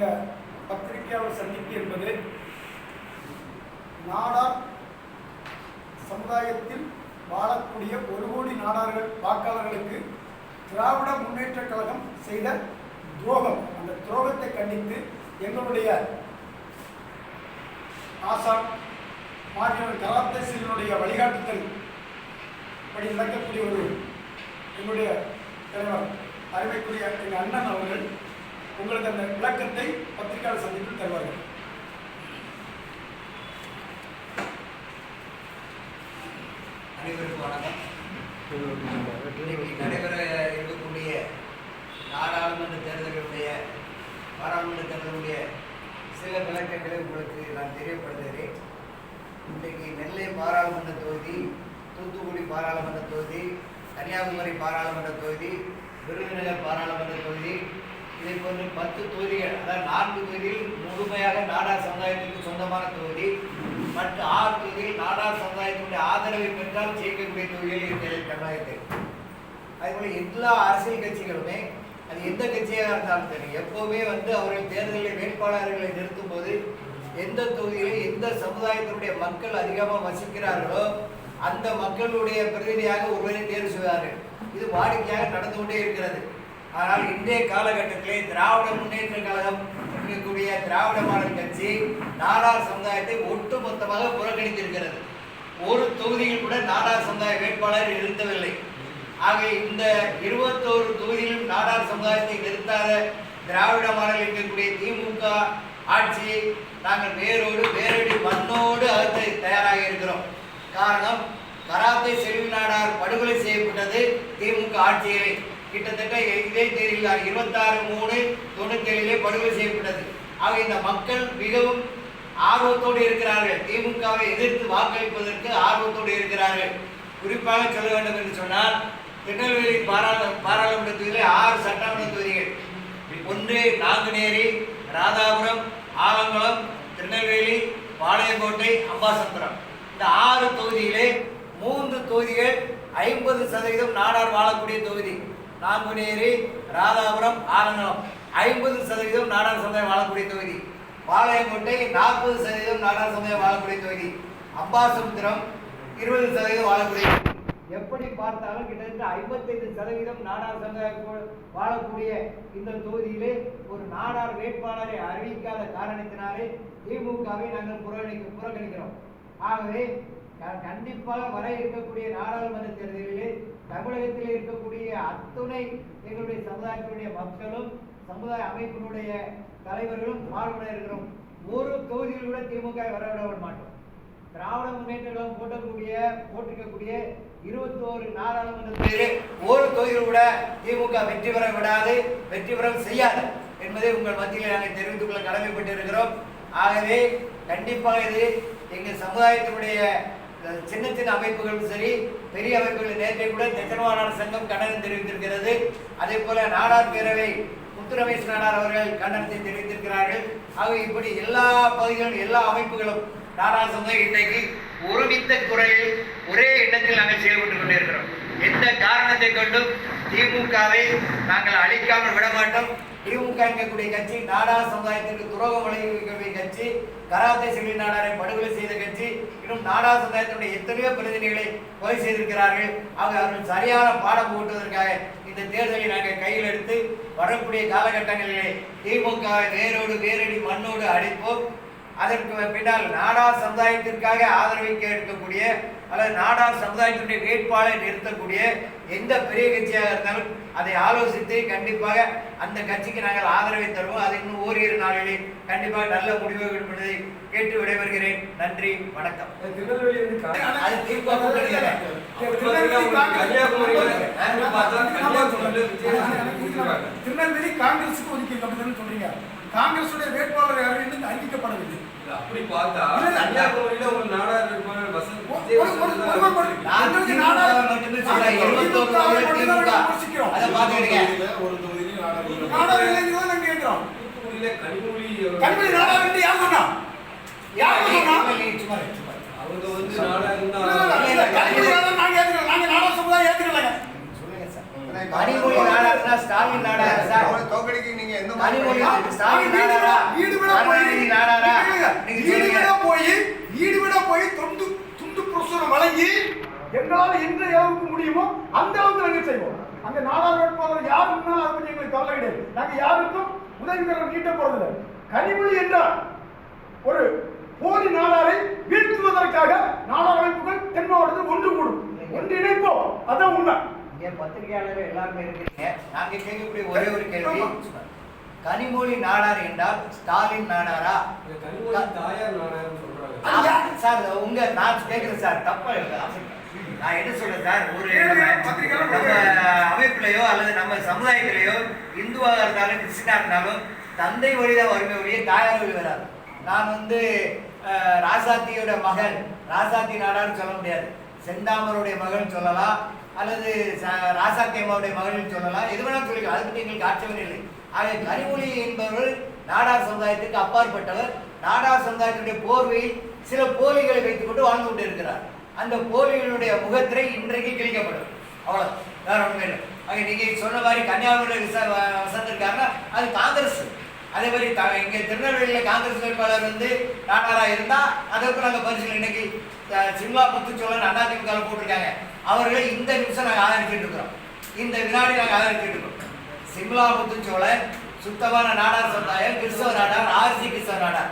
இந்த பத்திரிகையாளர் சந்திப்பு என்பது நாடார் சமுதாயத்தில் வாழக்கூடிய ஒரு கோடி நாடார்கள் வாக்காளர்களுக்கு திராவிட முன்னேற்றக் கழகம் செய்த துரோகம். அந்த துரோகத்தை கண்டித்து எங்களுடைய ஆசான் மாநில கராத்தே வழிகாட்டுதல் படி நடக்கக்கூடிய ஒரு என்னுடைய தலைவர் அருமைக்குரிய எங்கள் அண்ணன் அவர்கள் உங்களுக்கு அந்த விளக்கத்தை பத்திரிகையாளர் சந்திப்பில் தருவார்கள். அனைவருக்கும் வணக்கம். இன்னைக்கு நடைபெற இருக்கக்கூடிய நாடாளுமன்ற தேர்தலுடைய பாராளுமன்ற தேர்தலுடைய சில விளக்கங்களை உங்களுக்கு நான் தெரியப்படுத்துகிறேன். இன்றைக்கு நெல்லை பாராளுமன்ற தொகுதி தூத்துக்குடி பாராளுமன்ற தொகுதி கன்னியாகுமரி பாராளுமன்ற தொகுதி விருதுநகர் பாராளுமன்ற தொகுதி இதை போன்று பத்து தொகுதிகள் அதாவது நான்கு தொகுதியில் முழுமையாக நாடார் சமுதாயத்திற்கு சொந்தமான தொகுதி மற்ற ஆறு தொகுதியில் நாடார் சமுதாயத்தினுடைய ஆதரவை பெற்றால் ஜெயிக்கக்கூடிய தொகுதிகள் இருக்கிறது தமிழகத்தில் அதேபோல் எல்லா அரசியல் கட்சிகளுமே அது எந்த கட்சியாக இருந்தாலும் சரி எப்போவுமே வந்து அவர்கள் தேர்தலில் வேட்பாளர்களை நிறுத்தும் போது எந்த தொகுதியிலே எந்த சமுதாயத்தினுடைய மக்கள் அதிகமாக வசிக்கிறார்களோ அந்த மக்களுடைய பிரதிநிதியாக ஒருவரை தேர்வு செய்வார்கள். இது வாடிக்கையாக நடந்து கொண்டே இருக்கிறது. ஆனால் இன்றைய காலகட்டத்திலே திராவிட முன்னேற்ற கழகம் இருக்கக்கூடிய திராவிட மாடல் கட்சி நாடார் சமுதாயத்தை ஒட்டுமொத்தமாக புறக்கணித்திருக்கிறது. ஒரு தொகுதியில் கூட நாடார் சமுதாய வேட்பாளர் நிறுத்தவில்லை. ஆக இந்த இருபத்தோரு தொகுதியிலும் நாடார் சமுதாயத்தை நிறுத்தாத திராவிட மாடல் இருக்கக்கூடிய திமுக ஆட்சி நாங்கள் வேரோடு வேரடி மண்ணோடு அகற்ற தயாராக இருக்கிறோம். காரணம் கராத்தே செல்வி நாடார் படுகொலை செய்யப்பட்டது திமுக ஆட்சியிலே. கிட்டத்தட்ட இதே தேதியில் இருபத்தாறு மூணு தொண்ணூத்தி படுகொலை செய்யப்பட்டது. ஆக இந்த மக்கள் மிகவும் ஆர்வத்தோடு இருக்கிறார்கள். திமுகவை எதிர்த்து வாக்களிப்பதற்கு ஆர்வத்தோடு இருக்கிறார்கள். குறிப்பாக சொல்ல வேண்டும் என்று சொன்னால் திருநெல்வேலி பாராள பாராளுமன்ற தொகுதியிலே ஆறு சட்டமன்ற தொகுதிகள். ஒன்று நாங்குநேரி ராதாபுரம் ஆலங்குளம் திருநெல்வேலி பாளையங்கோட்டை அம்பாசமுத்திரம் இந்த ஆறு தொகுதியிலே மூன்று தொகுதிகள் ஐம்பது சதவீதம் நாடார் வாழக்கூடிய தொகுதி. நாங்குநேரி ராதாபுரம் ஆலங்குளம். ஐம்பது சதவீதம் நாடார் சமுதாயம் வாழக்கூடிய தொகுதி. பாளையங்கோட்டை நாற்பது சதவீதம் நாடார் சமுதாயம் வாழக்கூடிய தொகுதி. அம்பாசமுத்திரம் இருபது சதவீதம் வாழக்கூடிய எப்படி பார்த்தாலும் கிட்டத்தட்ட ஐம்பத்தைந்து சதவீதம் நாடார் சமுதாயம் வாழக்கூடிய இந்த தொகுதியிலே ஒரு நாடார் வேட்பாளரை அறிவிக்காத காரணத்தினாலே திமுகவை நாங்கள் புறக்கணிக்க புறக்கணிக்கிறோம். ஆகவே கண்டிப்பாக வர இருக்கக்கூடிய நாடாளுமன்ற தேர்தலிலே தமிழகத்தில் இருக்கக்கூடிய அத்துணை எங்களுடைய சமுதாயத்தினுடைய மக்களும் சமுதாய அமைப்பினுடைய தலைவர்களும் பாடுபட இருக்கிறோம். ஒரு தொகுதியில் கூட திமுக வரவிட மாட்டோம். திராவிட முன்னேற்றங்களும் போட்டக்கூடிய போட்டிருக்கக்கூடிய இருபத்தோரு நாடாளுமன்றத்திலே ஒரு தொகுதியில் கூட திமுக வெற்றி பெற விடாது வெற்றி பெற செய்யாது என்பதை உங்கள் மத்தியில் நாங்கள் தெரிவித்துக் கொள்ள கடமைப்பட்டு இருக்கிறோம் ஆகவே கண்டிப்பாக இது எங்கள் சமுதாயத்தினுடைய சின்ன சின்ன அமைப்புகளும் சரி பெரிய அமைப்புகள் நேற்றை கூட தெச்சனவாளர் சங்கம் கண்டனம் தெரிவித்திருக்கிறது. அதே போல நாடார் பேரவை முத்துரமேஷ் நாடார் அவர்கள் கண்டனத்தை தெரிவித்திருக்கிறார்கள். ஆக இப்படி எல்லா பகுதிகளும் எல்லா அமைப்புகளும் நாடார் சங்கம் இன்றைக்கு ஒருமித்த குரலில் ஒரே இடத்தில் நாங்கள் செயல்பட்டு கொண்டிருக்கிறோம். எந்த காரணத்தை கொண்டும் திமுகவை நாங்கள் அழிக்காமல் விடமாட்டோம் திமுக என்கக்கூடிய கட்சி நாடா சமுதாயத்திற்கு துரோகம் வழங்கக்கூடிய கட்சி கராத்தே செல்வி நாடாரை படுகொலை செய்த கட்சி இன்னும் நாடா சமுதாயத்தினுடைய எத்தனையோ பிரதிநிதிகளை கொலை செய்திருக்கிறார்கள். ஆக அவர்கள் சரியான பாடம் போட்டுவதற்காக இந்த தேர்தலை நாங்கள் கையில் எடுத்து வரக்கூடிய காலகட்டங்களிலே திமுக வேரோடு வேரடி மண்ணோடு அடிப்போம். அதற்கு பின்னால் நாடா சமுதாயத்திற்காக ஆதரவிக்க இருக்கக்கூடிய அல்லது நாடார் சமுதாயத்தினுடைய வேட்பாளரை நிறுத்தக்கூடிய எந்த பெரிய கட்சியாக இருந்தாலும் அதை ஆலோசித்து கண்டிப்பாக அந்த கட்சிக்கு நாங்கள் ஆதரவை தருவோம். அது இன்னும் ஓரிரு நாளிலே கண்டிப்பாக நல்ல முடிவு என்பதை கேட்டு விடைபெறுகிறேன். நன்றி வணக்கம். அது. திருநெல்வேலி காங்கிரஸுக்கு ஒதுக்கி சொல்றீங்க. காங்கிரசுடைய வேட்பாளர் யாரும் அறிவிக்கப்படவில்லை அப்படி பார்த்தா. கன்னியாகுமரியில ஒரு நாடார் வேட்பாளர் கண்மணி நாடார் என்று யார் சொன்னா யார் சொன்னா. அவங்க வந்து இருந்தா கண்மணி நாடார் நாங்க சமுதாயம். கனிமொழி ஸ்டாலின் சார் தோக்கடிக்க எந்த நாங்க ஸ்டாலின் வீடு நாடாரா? விட- வீடு விட போய் கருணாநிதி நாடாரா? இல்லைங்க, நீங்க வீடு சொல்லுங்க. விட போய் வீடு விட போய் தொண்டு துண்டு பிரசுரம் வழங்கி எங்களால் எந்த அளவுக்கு முடியுமோ அந்த அளவுக்கு நாங்கள் செய்வோம். அங்க நாடார் வேட்பாளர் யார் இருந்தாலும் அதை பற்றி எங்களுக்கு கவலை கிடையாது நாங்க யாருக்கும் உதவிகரம் நீட்ட போறதில்லை. கனிமொழி என்றால் ஒரு போலி நாடாரை வீழ்த்துவதற்காக நாடார் அமைப்புகள் தென் மாவட்டத்தில் ஒன்று கூடும். ஒன்று இணைப்போம். அதான் உண்மை. இங்க பத்திரிகையாளர்கள் எல்லாருமே இருக்கிறீங்க. நாங்க கேட்கக்கூடிய ஒரே ஒரு கேள்வி. கனிமொழி நாடார் என்றால் ஸ்டாலின் நாடாரா? கனிமொழி தாயார் நாடார்னு சொல்றாங்க. அது யா- சார் உங்க நான் கேட்கிறேன் சார். தப்பா இல்லை. நான் என்ன சொல்றேன் சார்? ஒரு நம்ம அமைப்பிலையோ அல்லது நம்ம சமுதாயத்திலேயோ இந்துவாக இருந்தாலும் கிறிஸ்டினா இருந்தாலும் தந்தை வழிதான் வறுமை வழியே தாயார் வழி வராது. நான் வந்து ராசாத்தியோட மகன் ராசாத்தி நாடான்னு சொல்ல முடியாது. செந்தாமருடைய மகன் சொல்லலாம் அல்லது ச- ராசாத்தி அம்மாவுடைய மகன் சொல்லலாம். எது வேணாலும் சொல்லிக்கலாம். அதை பற்றி எங்களுக்கு ஆட்சேபனை இல்லை. ஆக கனிமொழி என்பவர் நாடார் சமுதாயத்துக்கு அப்பாற்பட்டவர். நாடார் சமுதாயத்தினுடைய போர்வையில் சில போலிகளை வைத்துக்கொண்டு வாழ்ந்து கொண்டு இருக்கிறார் அந்த போலிகளுடைய முகத்திரை இன்றைக்கு கிழிக்கப்படும். அவ்வளவு வேற ஒண்ணுமே இல்லை. அங்கே நீங்க சொன்ன மாதிரி கன்னியாகுமரியில் விசா வசந்திருக்காருன்னா அது காங்கிரஸ். அதே மாதிரி த இங்கே திருநெல்வேலியில் காங்கிரஸ் வேட்பாளர் வந்து நாடாரா இருந்தா அதற்கு நாங்கள் பரிசீலனை இன்னைக்கு அஹ், சிம்லா முத்துச்சோழன் அதிமுக போட்டிருக்காங்க. அவர்களை இந்த நிமிஷம் நாங்கள் ஆதரிச்சுட்டு இருக்கிறோம். இந்த வினாடி நாங்கள் ஆதரிச்சுட்டு இருக்கிறோம். சிம்லா முத்துச்சோழன் சுத்தமான நாடார் சமுதாயம் கிறிஸ்தவ நாடார் ஆர்சி கிறிஸ்தவ நாடார்.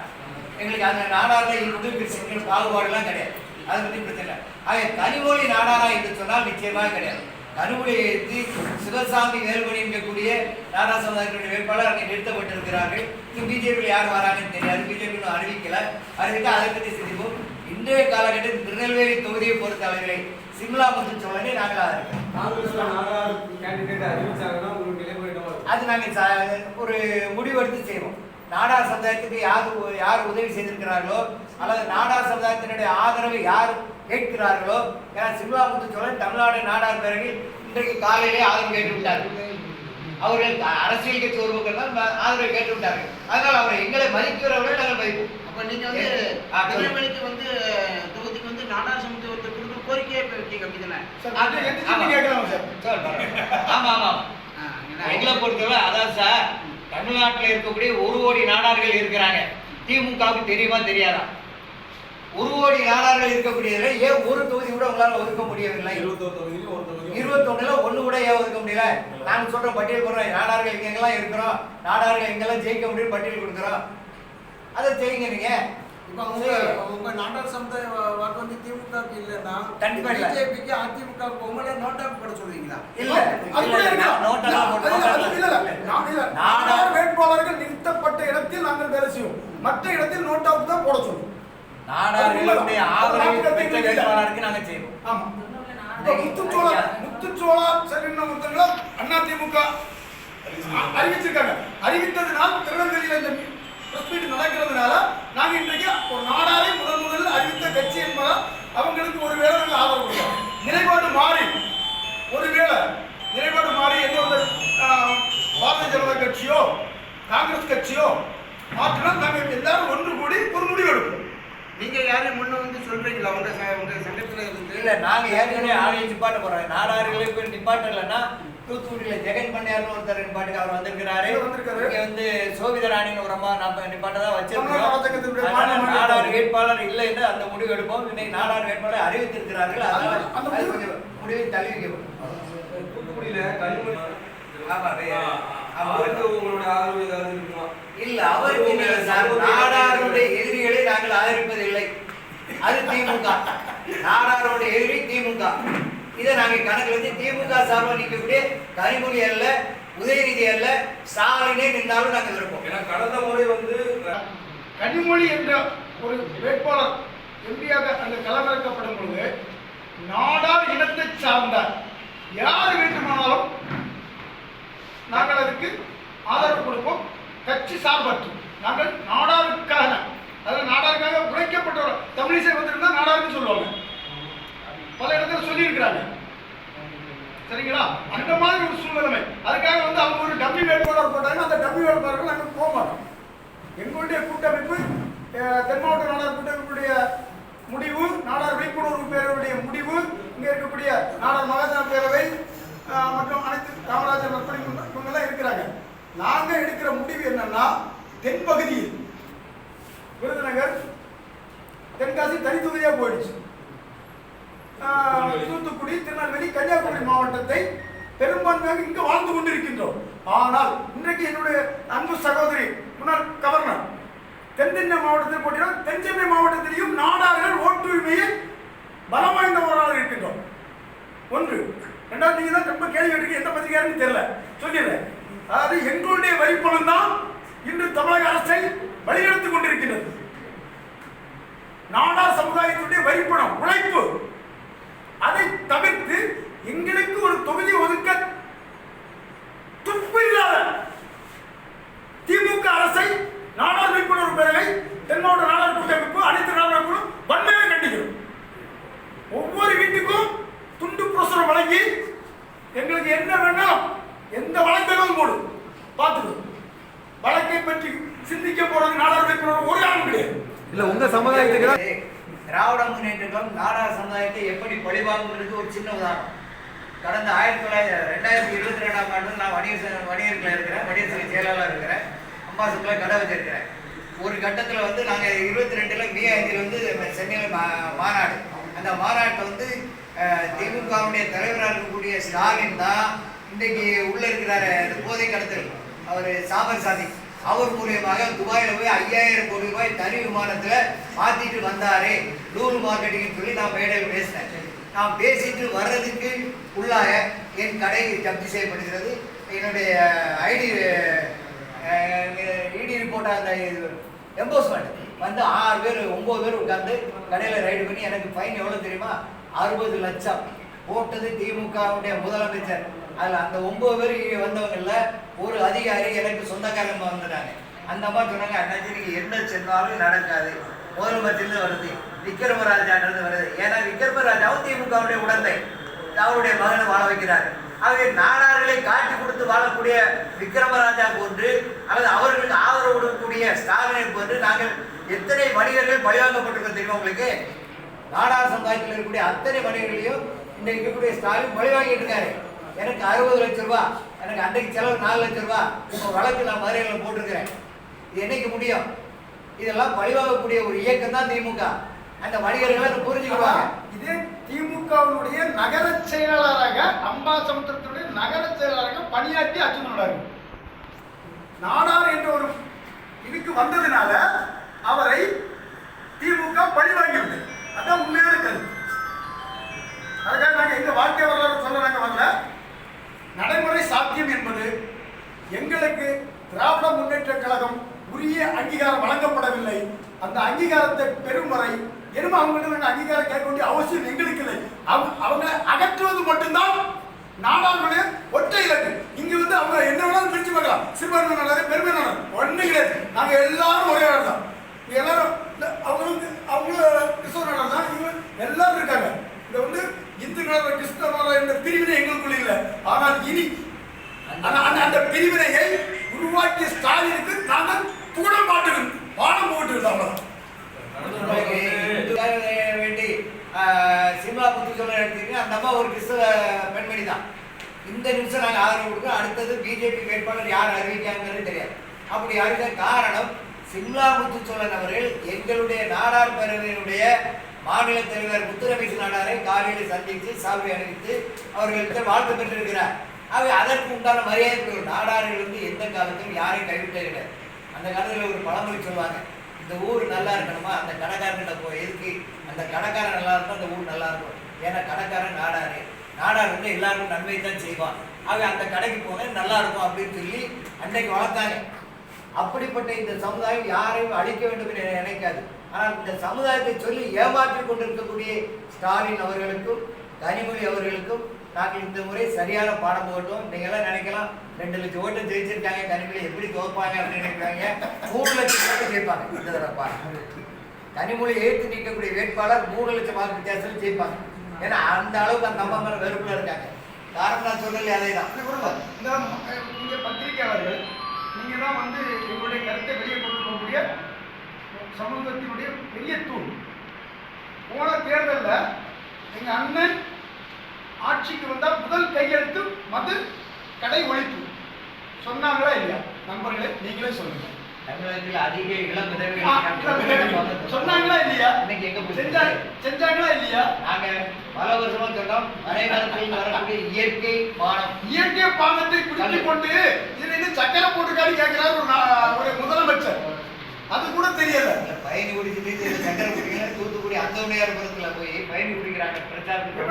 எங்களுக்கு அந்த நாடார்ல இந்து கிறிஸ்தவர்கள் பாகுபாடுலாம் கிடையாது. அதை பற்றி பிரச்சனை இல்லை. ஆக கனிமொழி நாடாரா என்று சொன்னால் நிச்சயமாக கிடையாது. கனிமொழியை எடுத்து சிவசாமி வேல்மணி என்கக்கூடிய நாடா சமுதாயத்தினுடைய வேட்பாளர் அங்கே நிறுத்தப்பட்டிருக்கிறார்கள். இங்கே பிஜேபியில் யார் வராங்கன்னு தெரியாது. பிஜேபி அறிவிக்கல. அறிவிக்க அதை பற்றி சிந்திப்போம். இன்றைய காலகட்டத்தில் திருநெல்வேலி தொகுதியை பொறுத்த அளவிலே சிம்லா முத்து சோழனை நாங்கள்? அது நாங்கள் ஒரு முடிவெடுத்து செய்வோம். நாடார் சமுதாயத்துக்கு யார் யார் உதவி செய்திருக்கிறார்களோ அல்லது நாடார் சமுதாயத்தினுடைய ஆதரவை யார் கேட்கிறார்களோ ஏன்னா சிம்லா முத்துச்சோழன் தமிழ்நாடு நாடார் பேரவையில் இன்றைக்கு காலையிலே ஆதரவு கேட்டு விட்டார்கள் அவர்கள் அரசியல் கட்சி ஒரு பக்கம் தான் ஆதரவை கேட்டு விட்டார்கள் அதனால் அவரை எங்களை மதிக்கிறவர்களை நாங்கள் மதிப்போம். அப்ப நீங்க வந்து. திருநெல்வேலிக்கு வந்து தொகுதிக்கு வந்து நாடார் சமத்துவத்தை கொடுக்க கோரிக்கையே இப்ப வைக்கீங்க அப்படிதானே சார் அது எந்த கேட்கலாம் சார்? சார், பரவாயில்ல. ஆமா ஆமா. ஆ, ஏன்னா- எங்களை பொறுத்தவரை அதான் சார் தமிழ்நாட்டில் இருக்கக்கூடிய ஒரு கோடி நாடார்கள் இருக்கிறாங்க. திமுகவுக்கு தெரியுமா தெரியாதா? ஒரு கோடி நாடார்கள் இருக்கக்கூடியதுல ஏன் ஒரு தொகுதி கூட உங்களால ஒதுக்க முடியவில்லை? இருபத்தொன்னுல ஒண்ணு கூட ஏன் ஒதுக்க முடியல? நாங்க சொல்ற பட்டியல் போடுறோம் நாடார்கள் எங்கெங்கெல்லாம் இருக்கிறோம் நாடார்கள் எங்கெல்லாம் ஜெயிக்க முடியும் பட்டியல் கொடுக்குறோம். அதை செய்யுங்க நீங்க. இப்ப உங்க உங்க நாடார் சமுதாய வா- வாக்கு வந்து திமுகவுக்கு இல்லைன்னா கண்டிப்பா இல்ல. பிஜேபிக்கு அதிமுக உங்களை நோட்டா போட சொல்றீங்களா? இல்ல. அது கூட இல்ல, இருக்கலாம். நோட்டெல்லாம் அது- போட்டு- அது- இல்ல, இல்ல. நான் இல்ல. நாடார் நாடார் வேட்பாளர்கள் நிறுத்தப்பட்ட இடத்தில் நாங்கள் வேலை செய்வோம். மற்ற இடத்தில் நோட்டாவுக்கு தான் போட சொல்லுவோம் நாடார்களுடைய ஆதரவை பெற்ற. வேட்பாளருக்கு நாங்க செய்வோம். ஆமா. இப்ப முத்துச்சோளா முத்துச்சோளா சரின்னு ஒருத்தங்கள அண்ணா திமுக. அறிவிச்சிருக்காங்க. அறிவித்ததுனால் திருநெல்வேலியில் இந்த மீட் நடக்கிறதுனால நாங்க இன்றைக்கு ஒரு நாடாரை முதல் முதலில் அறிவித்த கட்சி என்பதால் அவங்களுக்கு ஒரு வேளை நாங்கள் ஆதரவு கொடுக்கிறோம் நிலைப்பாடு மாறி ஒருவேளை நிலைப்பாடு மாறி எந்த ஒரு பாரதிய ஜனதா கட்சியோ காங்கிரஸ் கட்சியோ மாற்றினால் நாங்கள் எல்லாரும் ஒன்று கூடி ஒரு முடிவு எடுப்போம். நீங்க யாரையும் முன்ன வந்து சொல்றீங்களா? உங்க ச- உங்க சங்கத்துல இருந்து? இல்ல நாங்க ஏற்கனவே ஆணையை நிப்பாட்ட போறோம். நாடார்களுக்கு நிப்பாட்டலன்னா தூத்துக்குடியில ஜெகன் பண்ணையார்னு ஒருத்தர் நிப்பாட்டுக்கு அவர் வந்திருக்கிறாரு. இங்க வந்து சோபித ராணின்னு ஒரு அம்மா நம்ம நிப்பாட்ட தான் தமிழ்நாடு ராஜகத்தினுடைய வச்சிருக்கோம் நாடார் வேட்பாளர் இல்லை என்று அந்த முடிவு எடுப்போம். இன்னைக்கு நாடார் வேட்பாளர் அறிவித்திருக்கிறார்கள். அதனால கொஞ்சம் முடிவை தள்ளி வைக்கப்படும் தூத்துக்குடியில கனிமொழி ஆமா வே- ஆமா. அவருக்கு உங்களோட ஆதரவு ஏதாவது இருக்குமா? இல்ல அவருக்கு நாடாருடைய எதிரிகளை நாங்கள் ஆதரிப்பதில்லை. அது திமுக. இதை நாங்க கணக்குல வச்சு திமுக சார்பாக நிற்கக்கூடிய கனிமொழி அல்ல உதயநிதி அல்ல ஸ்டாலினே நின்றாலும் நாங்கள் விருப்போம் ஏன்னா கடந்த முறை வந்து கனிமொழி என்ற ஒரு வேட்பாளர் எம்பியாக அங்கு களமிறக்கப்படும் பொழுது நாடார் இனத்தை சார்ந்த யார் வேண்டுமானாலும் நாங்கள் அதுக்கு ஆதரவு கொடுப்போம். கட்சி சார்பற்று. நாங்கள் நாடாருக்காக அதாவது நாடாருக்காக உழைக்கப்பட்டவர் தமிழிசை வந்திருந்தா நாடாருன்னு சொல்லுவாங்க. பல இடத்துல சொல்லியிருக்கிறாங்க. சரிங்களா? அந்த மாதிரி ஒரு சூழ்நிலைமை. அதுக்காக வந்து அவங்க ஒரு டம்மி வேட்பாளர் போட்டாங்க அந்த டம்மி வேட்பாளர்கள் நாங்கள் போக மாட்டோம் எங்களுடைய கூட்டமைப்பு தென் மாவட்ட நாடார் கூட்டமைப்புடைய முடிவு நாடார் விழிப்புணர்வு பேரவையுடைய முடிவு இங்கே இருக்கக்கூடிய நாடார் மகாஜன பேரவை மற்றும் அனைத்து காமராஜர் நற்பணி இவங்கெல்லாம் இருக்கிறாங்க. நாங்கள் எடுக்கிற முடிவு என்னன்னா தென்பகுதியில் விருதுநகர் தென்காசி தனி போயிடுச்சு. தூத்துக்குடி திருநெல்வேலி கன்னியாகுமரி மாவட்டத்தை பெரும்பான்மையாக இங்கு வாழ்ந்து கொண்டிருக்கின்றோம். ஆனால் இன்றைக்கு என்னுடைய அன்பு சகோதரி முன்னாள் கவர்னர் தென்தென்னை மாவட்டத்தில் போட்டியிடும் தென்சென்னை மாவட்டத்திலேயும் நாடார்கள் ஓட்டுரிமையில் பலம் வாய்ந்தவராக இருக்கின்றோம். ஒன்று. ரெண்டாவது நீங்க தான் ரொம்ப கேள்வி கேட்டு எந்த பத்திரிகையாருன்னு தெரியல. சொல்லிடுறேன். அதாவது எங்களுடைய வரிப்பணம் தான் இன்று தமிழக அரசை வழிநடத்திக் கொண்டிருக்கின்றது. நாடார் சமுதாயத்துடைய வரிப்பணம் உழைப்பு அதை தவிர்த்து எங்களுக்கு ஒரு தொகுதி ஒதுக்க துப்பில்லாத திமுக அரசை நாடார் விழிப்புணர்வு பேரவை தென் மாவட்ட நாடார் கூட்டமைப்பு அனைத்து நாடார் குழு வன்மையாக கண்டிக்கிறோம் ஒவ்வொரு வீட்டுக்கும் துண்டு பிரசுரம் வழங்கி எங்களுக்கு என்ன வேணாலும் எந்த வழக்கையும் போடு பார்த்துக்கோ வழக்கை பற்றி சிந்திக்க போறது நாடார் விழிப்புணர்வு ஒரு ஆளும் கிடையாது இல்ல உங்க சமுதாயத்துக்கு தான் திராவிட முன்னேற்றம் நாடார் சமுதாயத்தை எப்படி பழிவாங்குங்கிறது ஒரு சின்ன உதாரணம் கடந்த ஆயிரத்தி தொள்ளாயிரத்தி ரெண்டாயிரத்தி இருபத்தி ரெண்டாம் ஆண்டு நான் வணிக இருக்கிறேன் வணிக சங்க செயலாளர் இருக்கிறேன் அம்பாசத்தில் கடை வச்சிருக்கிறேன். ஒரு கட்டத்தில் வந்து நாங்கள் இருபத்தி ரெண்டில் மே ஐந்தில் வந்து சென்னையில் மா மாநாடு. அந்த மாநாட்டில் வந்து திமுகவுடைய தலைவராக இருக்கக்கூடிய ஸ்டாலின் தான் இன்றைக்கு உள்ளே இருக்கிறார். இந்த போதை கடத்தல். அவர் சாபர் சாதி. அவர் மூலியமாக துபாயில் போய் ஐயாயிரம் கோடி ரூபாய் தனி விமானத்தில் மாற்றிட்டு வந்தாரே. நூறு மார்க்கெட்டிங்னு சொல்லி நான் மேடையில் பேசினேன். நான் பேசிட்டு வர்றதுக்கு உள்ளாக என் கடை ஜப்தி செய்யப்படுகிறது. என்னுடைய ஐடி இடி ரிப்போர்ட் அந்த எம்போஸ்மெண்ட் வந்து ஆறு பேர் ஒம்பது பேர் உட்காந்து கடையில் ரைடு பண்ணி எனக்கு ஃபைன் எவ்வளோ தெரியுமா? அறுபது லட்சம். போட்டது திமுகவுடைய முதலமைச்சர். அதில் அந்த ஒம்பது பேர் வந்தவங்களில் ஒரு அதிகாரி எனக்கு சொந்தக்காரங்க வந்துட்டாங்க. அந்த அம்மா சொன்னாங்க அண்ணாச்சி நீங்கள் என்ன சென்னாலும் நடக்காது. முதலமைச்சர்லேருந்து வருது. விக்ரமராஜான்றது வருது. ஏன்னா விக்ரமராஜாவும் திமுகவுடைய உடந்தை. அவருடைய மகனை வாழ வைக்கிறார். ஆகவே நாடார்களை காட்டி கொடுத்து வாழக்கூடிய விக்ரமராஜா போன்று அல்லது அவர்களுக்கு ஆதரவு கொடுக்கக்கூடிய ஸ்டாலினை போன்று நாங்கள் எத்தனை வணிகர்கள் பழிவாங்கப்பட்டிருக்கோம் தெரியுமா உங்களுக்கு? நாடார் சமுதாயத்தில் இருக்கக்கூடிய அத்தனை வணிகர்களையும் இன்னைக்கு இருக்கக்கூடிய ஸ்டாலின் பழிவாங்கிட்டு இருக்காரு. எனக்கு அறுபது லட்சம் ரூபா எனக்கு அன்றைக்கு செலவு நாலு லட்சம் ரூபா இப்போ வழக்கு நான் மதுரையில் போட்டிருக்கிறேன். இது என்னைக்கு முடியும்? இதெல்லாம் பழிவாங்கக்கூடிய ஒரு இயக்கம் தான் திமுக. அந்த வணிகர்களை அதை புரிஞ்சுக்குவாங்க இது திமுகவினுடைய நகர அம்பா சமுத்திரத்தினுடைய நகர செயலாளராக பணியாற்றி அச்சுதனோடாரு நாடார் என்ற ஒரு இதுக்கு வந்ததுனால அவரை திமுக பழி அதான் உண்மையான கருத்து. அதுக்காக நாங்க எங்க வாழ்க்கை வரலாறு சொல்ல நாங்கள் வரல. நடைமுறை சாத்தியம் என்பது எங்களுக்கு திராவிட முன்னேற்ற கழகம் உரிய அங்கீகாரம் வழங்கப்படவில்லை. அந்த அங்கீகாரத்தை பெறும் வரை என்னமோ அவங்ககிட்ட அங்கீகாரம் கேட்க வேண்டிய அவசியம் எங்களுக்கு இல்லை. அவங்க அவங்களை அகற்றுவது மட்டும்தான் நாடாளுடைய ஒற்றை இலக்கு. இங்க வந்து அவங்க என்ன வேணாலும் பிரிச்சு பார்க்கலாம். சிறுபான்மை நாடாரு பெருமை நாடாரு ஒண்ணு கிடையாது. நாங்க எல்லாரும் ஒரே நாடு தான். எல்லாரும் அவங்களுக்கு அவங்க கிறிஸ்தவ நாடார் தான். இவங்க எல்லாரும் இருக்காங்க. இந்த வந்து இந்து நாடார் கிறிஸ்தவ என்ற பிரிவினை எங்களுக்குள்ள இல்லை. ஆனால் இனி அந்த அந்த- பிரிவினையை உருவாக்கிய ஸ்டாலின் நாங்கள் புகழம் பாட்டுகள் பாடம் போட்டு அவ்வளவுதான் இதுக்காக வேண்டி ஆஹ், சிம்லா புத்து சொல்ல நம்ம ஒரு கிறிஸ்தவ பெண்மணி தான். இந்த நிமிஷம் நாங்கள் ஆதரவு கொடுக்குறோம். அடுத்தது பிஜேபி வேட்பாளர் யார் அறிவிக்காங்கிறது தெரியாது. அப்படி அறிந்த காரணம் சிம்லா முத்துச்சோழன் அவர்கள் எங்களுடைய நாடார் பேரவையினுடைய மாநில தலைவர் முத்துரமேசு நாடாரை காலையில் சந்தித்து சாவி அணிவித்து அவர்களுக்கு வாழ்த்து பெற்றிருக்கிறார். அவை அதற்கு உண்டான மரியாதை நாடார்கள் வந்து எந்த காலத்திலும் யாரையும் கைவிட்டே கிடையாது. அந்த காலத்தில் ஒரு பழமொழி சொல்லுவாங்க இந்த ஊர் நல்லா இருக்கணுமா? அந்த கடைக்காரங்கிட்ட போய் எதுக்கு? அந்த கடைக்காரன் நல்லா இருந்தால் அந்த ஊர் நல்லா இருக்கும். ஏன்னா கடைக்காரன் நாடாரு. நாடார் வந்து எல்லாருக்கும் நன்மை தான் செய்வான். ஆக அந்த கடைக்கு போனேன் நல்லா இருக்கும் அப்படின்னு சொல்லி அன்னைக்கு வளர்த்தாங்க. அப்படிப்பட்ட இந்த சமுதாயம் யாரையும் அழிக்க வேண்டும் என்று நினைக்காது. ஆனால் இந்த சமுதாயத்தை சொல்லி ஏமாற்றிக் கொண்டிருக்கக்கூடிய ஸ்டாலின் அவர்களுக்கும் கனிமொழி அவர்களுக்கும் நாங்கள் இந்த முறை சரியான பாடம் போட்டோம் நீங்க எல்லாம் நினைக்கலாம் ரெண்டு லட்சம் ஓட்டு ஜெயிச்சிருக்காங்க கனிமொழி எப்படி தோப்பாங்க அப்படின்னு நினைக்கிறாங்க. மூணு லட்சம் ஓட்டு ஜெயிப்பாங்க. இந்த தடவை பாருங்க. கனிமொழி ஏற்று நிற்கக்கூடிய வேட்பாளர் மூணு லட்சம் வாக்கு வித்தியாசத்தில் ஜெயிப்பாங்க. ஏன்னா அந்த அளவுக்கு அந்த அம்மா மேல வெறுப்புல இருக்காங்க. காரணம் நான் சொல்லலையே அதே தான் நீங்கள் இந்த பத்திரிகையாளர்கள் நீங்க தான் வந்து எங்களுடைய கருத்தை வெளியே கொண்டு போகக்கூடிய சமூகத்தினுடைய பெரிய தூண். போன தேர்தலில் எங்க அண்ணன் ஆட்சிக்கு வந்தால் முதல் கையெழுத்து மது கடை ஒழிப்பு. சொன்னாங்களா இல்லையா? நண்பர்களே நீங்களே சொல்லுங்கள் தமிழகத்தில் அதிக இளம் விதவைகள் சொன்னாங்களா இல்லையா? இன்னைக்கு எங்க செஞ்சாங்களா இல்லையா? நாங்க பல வருஷமா சொன்னோம் மழை காலத்தில் வரக்கூடிய இயற்கை பானம். இயற்கை பானத்தை குடித்துக் கொண்டு இதுல என்ன சக்கரை போட்டுக்கான்னு கேட்கிறார் ஒரு முதலமைச்சர். அது கூட தெரியல. பயணி குடிச்சிட்டு சக்கரை தூத்துக்குடி அந்தோணியார்புரத்துல போய் பயணி குடிக்கிறாங்க பிரச்சாரத்துக்கு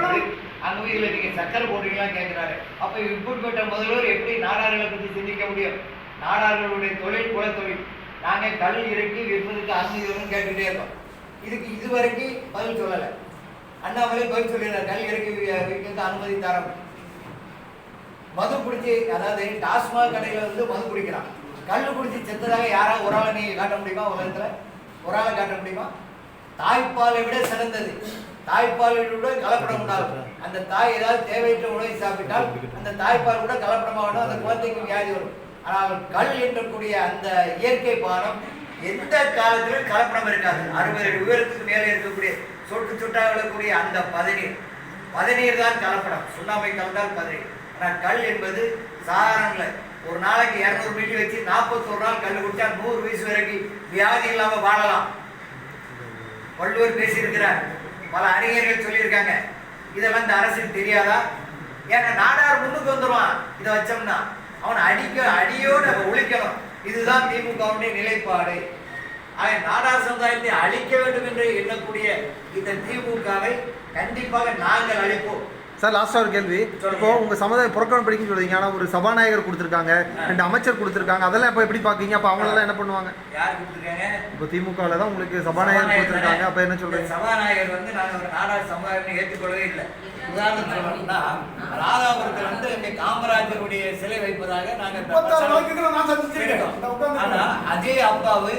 அங்க போய் இதுல நீங்க சக்கரை போடுறீங்களா கேட்கிறாரு. அப்ப இப்படிப்பட்ட முதல்வர் எப்படி நாடார்களை பத்தி சிந்திக்க முடியும்? நாடார்களுடைய தொழில் குல தொழில் நாங்கள் கல் இறக்கி விற்பதுக்கு அனுமதி கேட்டுகிட்டே கேட்டுக்கிட்டே இருக்கோம் இதுக்கு இதுவரைக்கும் பதில் சொல்லலை. அண்ணாமலை பதில் சொல்லிடுறார் கல் இறக்கி வி- விற்கிறதுக்கு அனுமதி தரோம் மது குடிச்சு அதாவது டாஸ்மாக் கடையில வந்து மது குடிக்கிறான் கல் குடிச்சு செத்ததாக யாராவது ஒரு ஆளை நீங்கள் காட்ட முடியுமா உலகத்தில்? ஒரு ஆளை காட்ட முடியுமா? தாய்ப்பாலை விட சிறந்தது. தாய்ப்பாலை விட கலப்படம் உண்டாகும். அந்த தாய் ஏதாவது தேவையற்ற உணவை சாப்பிட்டால் அந்த தாய்ப்பால் கூட கலப்படமாகணும் அந்த குழந்தைக்கு வியாதி வரும். ஆனால் கல் என்றக்கூடிய அந்த இயற்கை பானம் எந்த காலத்திலும் கலப்படம் இருக்காது. அறுபது உயரத்துக்கு மேலே இருக்கக்கூடிய சொட்டு சொட்டாக விழக்கூடிய அந்த பதநீர். பதநீர் தான் கலப்படம். சுண்ணாம்பை கலந்தால் பதநீர். ஆனால் கல் என்பது சாதாரண ஒரு நாளைக்கு இரநூறு மில்லி வச்சு நாற்பத்தோரு நாள் கல் குடிச்சா நூறு வயசு வரைக்கும் வியாதி இல்லாமல் வாழலாம். வள்ளுவர் பேசியிருக்கிறார். பல அறிஞர்கள் சொல்லியிருக்காங்க. இதெல்லாம் இந்த அரசுக்கு தெரியாதா? ஏன்னா நாடார் முன்னுக்கு வந்துடுவான் இதை வச்சோம்னா. அவனை அடிக்க அடியோடு நம்ம ஒழிக்கணும். இதுதான் திமுகவுடைய நிலைப்பாடு. ஆக நாடார் சமுதாயத்தை அழிக்க வேண்டும் என்று எண்ணக்கூடிய இந்த திமுகவை கண்டிப்பாக நாங்கள் அழிப்போம். சார் லாஸ்டா ஒரு கேள்வி. இப்போ உங்க சமுதாய புறக்கணம் படிக்கன்னு சொல்றீங்க. ஆனா ஒரு சபாநாயகர் கொடுத்துருக்காங்க ரெண்டு அமைச்சர் கொடுத்துருக்காங்க. அதெல்லாம் இப்போ எப்படி பாக்கீங்க அப்ப அவங்க எல்லாம் என்ன பண்ணுவாங்க? யார் கொடுத்துருக்காங்க? இப்போ திமுகவில் தான் உங்களுக்கு சபாநாயகர் கொடுத்துருக்காங்க. அப்ப என்ன சொல்றீங்க? சபாநாயகர் வந்து நாங்க ஒரு நாடார் சமுதாயம் ஏற்றுக்கொள்ளவே இல்லை. உதாரணம் சொல்லணும்னா ராதாபுரத்துல வந்து இங்க காமராஜருடைய சிலை வைப்பதாக நாங்க இந்த முப்பத்தாறு பிரச்சாரம் வழக்குகளை நான் சந்திச்சிருக்கேன். இந்த உட்கார்ந்து ஆனா அதே அப்பாவு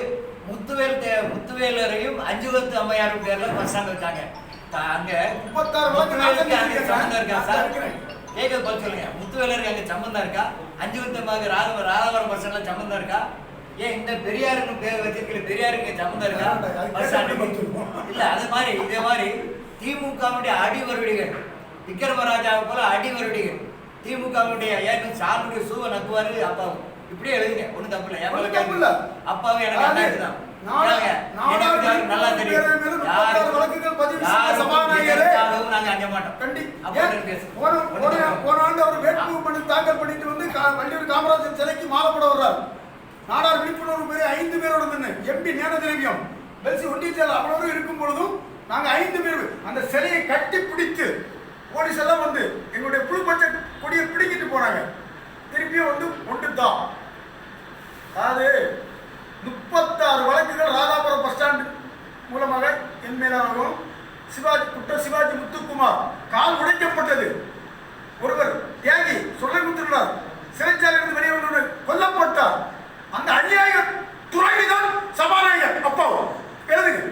முத்துவேல் முத்துவேலரையும் அஞ்சுவத்து அம்மையார் பேர்ல வச்சாங்க. த- அங்க முப்பத்தாறு வழக்கு நான் முத்துவேலுக்கு அங்க சந்திச்சிருக்கேன். சம்பந்தம் இருக்கா சார்? இருக்கிறேன். கேட்க பதில் சொல்லுங்க. முத்துவேலருக்கு அங்க சம்பந்தம் இருக்கா? அஞ்சுவத்து அம்மாவுக்கு ராத ராதாபுரம் பஸ் ஸ்டாண்ட்ல சம்பந்தம் இருக்கா? ஏன் இந்த பெரியாருன்னு பேர் வச்சிருக்கல பெரியாருக்கு சம்பந்தம் இருக்கா? பஸ். இல்ல அது மாதிரி இதே மாதிரி திமுகவுடைய அடிவருடிகள் விக்ரமராஜாவை போல அடிவருடிகள் திமுகவுடைய ஏன் சாருடைய சூவ நக்குவாரு அப்பாவும். இப்படியே எழுதுங்க. ஒண்ணும் தப்பு இல்ல. அப்பாவும் எனக்கு அதாவது அண்ணாச்சி தான் நாடா- ஏங்க, நாடார் எனக்கு யாரு நல்லா பேரவை தெரியும் மீது முப்பத்தாறு யாருக்கும் வழக்குகள் பதிவு செய்த யாருக்கும் சபாநாயகரே. எதற்காகவும் நாங்க அஞ்ச மாட்டோம் கண்டி அப்போ ஏன்? வந்து பேசு. போன ஒண்ணும் போன தப்பு. போன ஆண்டு அவர் வேட்பு மனு தாக்கல் பண்ணிட்டு வந்து கா- வள்ளியூர் காமராஜர் சிலைக்கு மாலை போட வர்றார். நாடார் விழிப்புணர்வு பேர் ஐந்து பேரோட நின்று எம்பி ஞான திரவியம் ஒன்றிய செயலர் அவ்வளவு இருக்கும் பொழுதும் நாங்கள் ஐந்து பேர் அந்த சிலையை கட்டி பிடித்து போலீஸ் எல்லாம் வந்து எங்களுடைய புழுப்பச்ச கொடியை பிடிக்கிட்டு போனாங்க திருப்பியும் வந்து ஒன்றுதான் அதாவது முப்பத்தாறு வழக்குகள் ராதாபுரம் பஸ் ஸ்டாண்ட் மூலமாக என் மேலாகவும் சிவாஜி குட்ட சிவாஜி முத்துக்குமார் கால் உடைக்கப்பட்டது. ஒருவர் தியாகி சொல்லை முத்துள்ளார் சிறைச்சாலையிலிருந்து வெளியே வந்து கொல்லப்பட்டார் அந்த அநியாய துறைதான் சபாநாயகர். அப்பாவும் எழுதுங்க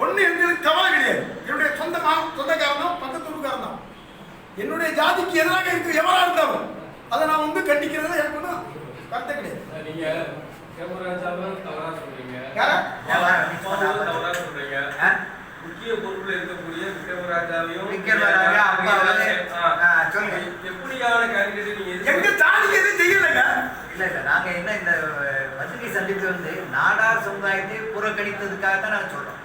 ஒண்ணு எங்களுக்கு கவலை கிடையாது. என்னுடைய சொந்த மா சொந்தக்காரன் தான் பக்கத்து ஊருக்காரன் தான் என்னுடைய ஜாதிக்கு எதிராக இருக்கு எவரா இருந்தாலும் அதை நான் வந்து கண்டிக்கிறது எனக்கு ஒன்றும் கருத்தை கிடையாது? முக்கிய பொறுப்புல இருக்கக்கூடிய விக்ரமராஜாவையும். எப்படியான கேண்டிடேட் நீங்க எங்க எதிர்பார்க்கறீங்க? ஜாதிக்கு எதுவும் செய்யலைங்க இல்ல இல்ல நாங்க என்ன இந்த அஹ், பத்திரிகை சந்திப்பு வந்து நாடார் சமுதாயத்தை புறக்கணித்ததுக்காக தான் நாங்க சொல்றோம்?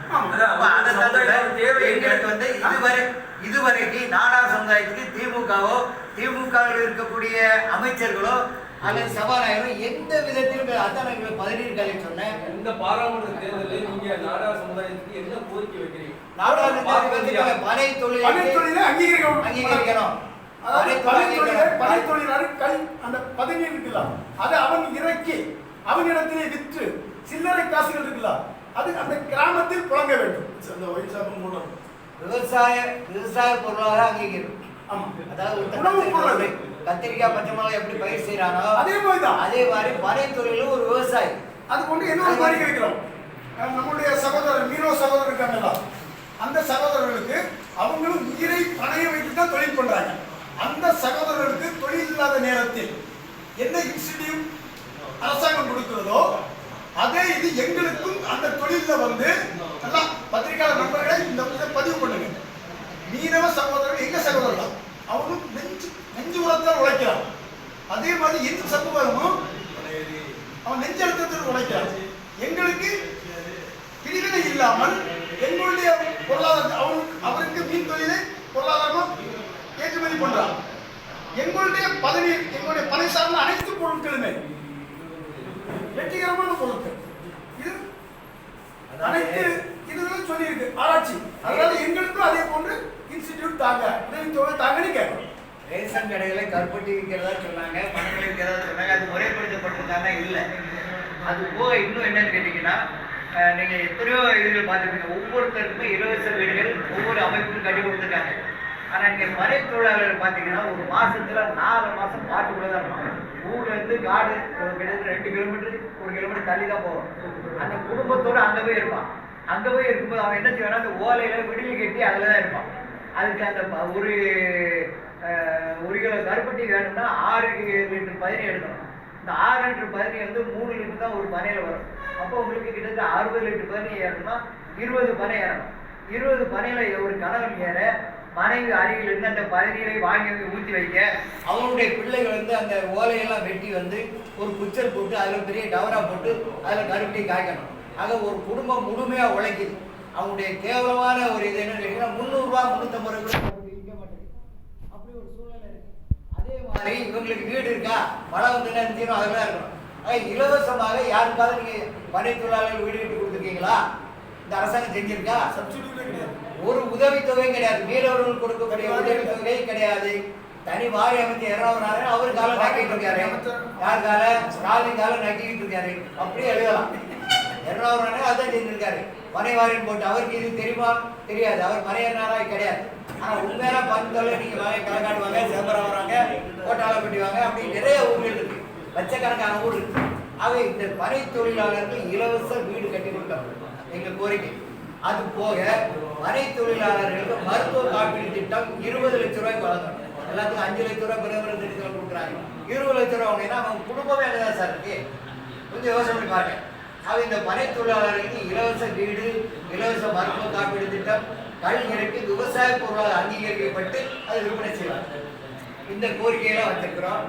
எங்களுக்கு வந்து இதுவரை இதுவரைக்கும் நாடார் சமுதாயத்துக்கு திமுகவோ திமுகவில் இருக்கக்கூடிய அமைச்சர்களோ அல்லது சபாநாயகரோ எந்த விதத்திலும் அதான் எங்களுக்கு பதினீர் காலை சொன்னேன். இந்த பாராளுமன்ற தேர்தலில் நீங்க நாடார் சமுதாயத்துக்கு என்ன கோரிக்கை வைக்கிறீங்க? நாடார் சமுதாயத்துக்கு பனை தொழிலை அங்கீகரிக்கணும். அங்கீகரிக்கணும். பனை பணித்தொழிலை தொழிலை பணித்தொழிலாளர் கல் அந்த பதவி இருக்குல்ல அதை அவன் இறக்கி அவனிடத்திலே விற்று சில்லறை காசுகள் இருக்குல்ல அது அந்த கிராமத்தில் புழங்க வேண்டும். அந்த ஒயின் ஷாப் மூலம் விவசாய விவசாய பொருளாக அங்கீகரிக்கும் ஆமா. அதாவது உணவுப் பொருள். கத்திரிக்காய் பச்சை மிளகாய் எப்படி பயிர் செய்யறானோ அதே மாதிரி தான் அதே மாதிரி தொழிலும் ஒரு விவசாயி. அது கொண்டு என்ன வைக்கிறோம் அஹ் நம்முடைய சகோதரர் மீனவ சகோதரர் இருக்காங்கல்ல. அந்த சகோதரர்களுக்கு அவங்களும் உயிரை பணைய வைத்து தான் தொழில் பண்றாங்க. அந்த சகோதரர்களுக்கு தொழில் இல்லாத நேரத்தில் என்ன இன்ஸ்டிடியூட் அரசாங்கம் கொடுக்கிறதோ அதே இது எங்களுக்கும் அந்த தொழில்ல வந்து நல்லா பத்திரிகையாளர் நண்பர்களை இந்த இதை பதிவு பண்ணுங்க. மீனவ சகோதரர்கள் எங்க சகோதரர்கள்? அவனும் நெஞ்சு நெஞ்சு உரத்தால் உழைக்கிறான் அதே மாதிரி எந்த சமூகமும் அவன் நெஞ்செழுத்தத்தில் உழைக்கிறான் எங்களுக்கு பிரிவினை இல்லாமல் எங்களுடைய பொருளாதார அவருக்கு அவருக்கு மீன் தொழிலை பொருளாதாரமும் ஏற்றுமதி பண்றான் எங்களுடைய பதவி எங்களுடைய பணி சார்ந்த அனைத்து பொருட்களுமே வெற்றிகரமான பொருட்கள். இது அனைத்து இதுகளும் சொல்லியிருக்கு. ஆராய்ச்சி. அதாவது எங்களுக்கும் அதே போன்று இன்ஸ்டிடியூட் தாங்க. உதவித்தொகை தாங்கன்னு கேட்கணும். ரேஷன் கடைகளை கருப்பட்டி விற்கிறதா சொன்னாங்க பணங்கள் விற்கிறதா சொன்னாங்க அது முறைப்படுத்தப்பட்டிருக்காங்க இல்லை. அது போக இன்னும் என்னன்னு கேட்டிங்கன்னா அஹ், நீங்க எத்தனையோ இதுகள் பார்த்துருப்பீங்க. ஒவ்வொருத்தருக்குமே இலவச வீடுகள் ஒவ்வொரு அமைப்பும் கட்டி கொடுத்துருக்காங்க. ஆனா இங்க மறை தொழிலாளர்கள் பார்த்தீங்கன்னா ஒரு மாசத்துல நாலு மாசம் காட்டுக்குள்ள தான் இருப்பாங்க ஊர்ல இருந்து காடு கிட்டத்தட்ட ரெண்டு கிலோமீட்டர் ஒரு கிலோமீட்டர் தள்ளி தான் போவோம். அந்த குடும்பத்தோட அங்க போய் இருப்பான். அங்க போய் இருக்கும்போது அவன் என்ன செய்வானா அந்த ஓலையில விடிலி கட்டி அதுல தான் இருப்பான். அதுக்கு அந்த ப- ஒரு ஒரு கிலோ கருப்பட்டி வேணும்னா ஆறு லிட்டர் பதினி எடுக்கணும். இந்த ஆறு லிட்டர் பதினி வந்து மூணு லிட்டர் தான் ஒரு பனையில வரும். அப்போ உங்களுக்கு கிட்டத்தட்ட அறுபது லிட்டர் பதினி ஏறணும்னா இருபது பனை ஏறணும். இருபது பனையில ஒரு கணவன் ஏற மனைவி அருகில் இருந்து அந்த பதினீரை வாங்கி வந்து ஊற்றி வைக்க. அவனுடைய பிள்ளைகள் வந்து அந்த ஓலையெல்லாம் வெட்டி வந்து ஒரு குச்சல் போட்டு அதில் பெரிய டவரா போட்டு அதில் கருப்பட்டி காய்க்கணும். ஆக ஒரு குடும்பம் முழுமையாக உழைக்குது. அவங்களுடைய கேவலமான ஒரு இது என்னன்னு கேட்டீங்கன்னா முந்நூறுரூவா முந்நூற்றம்பது ரூபா கருப்பட்டி விற்க மாட்டேங்குது. அப்படி ஒரு சூழ்நிலை இருக்கு. அதே மாதிரி இவங்களுக்கு வீடு இருக்கா? மழை வந்து நினைச்சிடும் அதெல்லாம் இருக்கணும். ஆக இலவசமாக யாருக்காவது நீங்க பனை தொழிலாளர்கள் வீடு கட்டி கொடுத்துருக்கீங்களா? இந்த அரசாங்கம் செஞ்சிருக்கா? சப்சிடியூலே கிடையாது. ஒரு உதவித்தொகையும் கிடையாது. மீனவர்கள் கொடுக்கக்கூடிய உதவித்தொகை கிடையாது. தனி வாரி அமைச்சர் இரநூறு அவர் காலம் நக்கிட்டு இருக்காரு. யார் கால ஸ்டாலின் காலம் நக்கிட்டு இருக்காரு. அப்படியே எழுதலாம். இரநூறு அதான் செஞ்சிருக்காரு. மனை வாரின்னு போட்டு. அவருக்கு இது தெரியுமா? தெரியாது. அவர் மனையனாரா கிடையாது. ஆனா உண்மையான பண்புகளை நீங்க வாங்க களக்காட்டுவாங்க சிதம்பரம் வராங்க கோட்டாலப்பட்டி வாங்க அப்படி நிறைய ஊர்கள் இருக்கு. லட்சக்கணக்கான ஊர் இருக்கு. ஆக இந்த பனை தொழிலாளர்கள் இலவச வீடு கட்டி கொடுக்கணும். எங்க கோரிக்கை. அது போக மனை தொழிலாளர்களுக்கு மருத்துவ காப்பீடு திட்டம் இருபது லட்ச ரூபாய் வழங்கணும். எல்லாத்துக்கும் அஞ்சு லட்ச ரூபாய் பிரதமர் திட்டத்தில் கொடுக்குறாங்க. இருபது லட்ச ரூபா அப்படின்னா அவங்க குடும்பமே என்னதான் சார் இருக்கு. கொஞ்சம் யோசனை பண்ணி பாருங்க. அது இந்த மனை தொழிலாளர்களுக்கு இலவச வீடு இலவச மருத்துவ காப்பீடு திட்டம் கல்விக்கு விவசாய பொருளாக அங்கீகரிக்கப்பட்டு அது விற்பனை செய்வாங்க இந்த கோரிக்கையெல்லாம் வச்சிருக்கிறோம்.